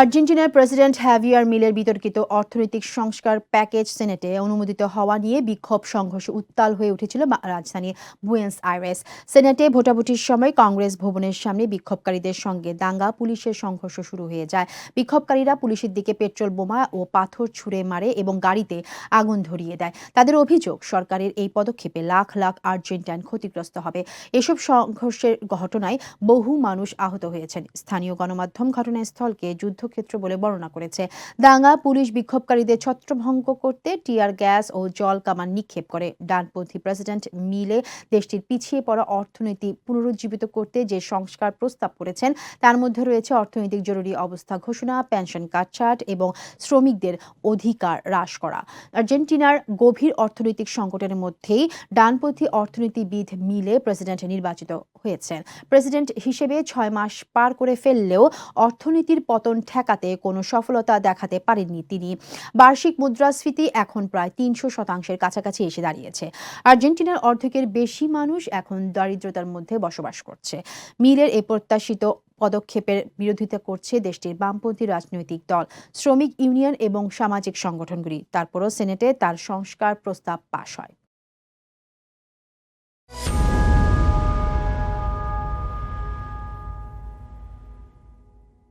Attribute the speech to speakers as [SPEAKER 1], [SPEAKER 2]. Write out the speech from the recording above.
[SPEAKER 1] আর্জেন্টিনার president heavier মিলের বিতর্কিত অর্থনৈতিক সংস্কার প্যাকেজ সেনেটে অনুমোদিত হওয়া নিয়ে বিক্ষোভ সংঘর্ষ উত্তাল হয়ে উঠেছিল রাজধানী বুয়েন্স আইরেস। সেনেটে ভোটাভুটির সময় কংগ্রেস ভবনের সামনে বিক্ষোভকারীদের সঙ্গে দাঙ্গা, পুলিশের সংঘর্ষ শুরু হয়ে যায়। বিক্ষোভকারীরা পুলিশের দিকে পেট্রোল বোমা ও পাথর ছুঁড়ে মারে এবং গাড়িতে আগুন ধরিয়ে দেয়। তাদের অভিযোগ, সরকারের এই পদক্ষেপে লাখ লাখ আর্জেন্টাইন ক্ষতিগ্রস্ত হবে। এসব সংঘর্ষের ঘটনায় বহু মানুষ আহত হয়েছেন। স্থানীয় গণমাধ্যম ঘটনাস্থলকে যুদ্ধক্ষেত্র বলে বর্ণনা করেছে। দাঙ্গা পুলিশ বিক্ষোভকারীদের ছত্রভঙ্গ করতে টিয়ার গ্যাস ও জল কামান নিক্ষেপ করে। ডানপন্থী প্রেসিডেন্ট মিলে দেশটির পিছিয়ে পড়া অর্থনীতি পুনরুজ্জীবিত করতে যে সংস্কার প্রস্তাব করেছেন, তার মধ্যে রয়েছে অর্থনৈতিক জরুরি অবস্থা ঘোষণা, পেনশন কাটছাট এবং শ্রমিকদের অধিকার হ্রাস করা। আর্জেন্টিনার গভীর অর্থনৈতিক সংকটের মধ্যেই ডানপন্থী অর্থনীতিবিদ মিলে প্রেসিডেন্ট নির্বাচিত হয়েছেন। প্রেসিডেন্ট হিসেবে ছয় মাস পার করে ফেললেও অর্থনীতির পতন ঠেকাতে কোনো সফলতা দেখাতে পারেননি তিনি। বার্ষিক মুদ্রাস্ফীতি এখন প্রায় তিনশো শতাংশের কাছাকাছি এসে দাঁড়িয়েছে। আর্জেন্টিনার অর্ধেকের বেশি মানুষ এখন দারিদ্রতার মধ্যে বসবাস করছে। মিলের এ প্রত্যাশিত পদক্ষেপের বিরোধিতা করছে দেশটির বামপন্থী রাজনৈতিক দল, শ্রমিক ইউনিয়ন এবং সামাজিক সংগঠনগুলি। তারপরও সেনেটে তার সংস্কার প্রস্তাব পাশ হয়।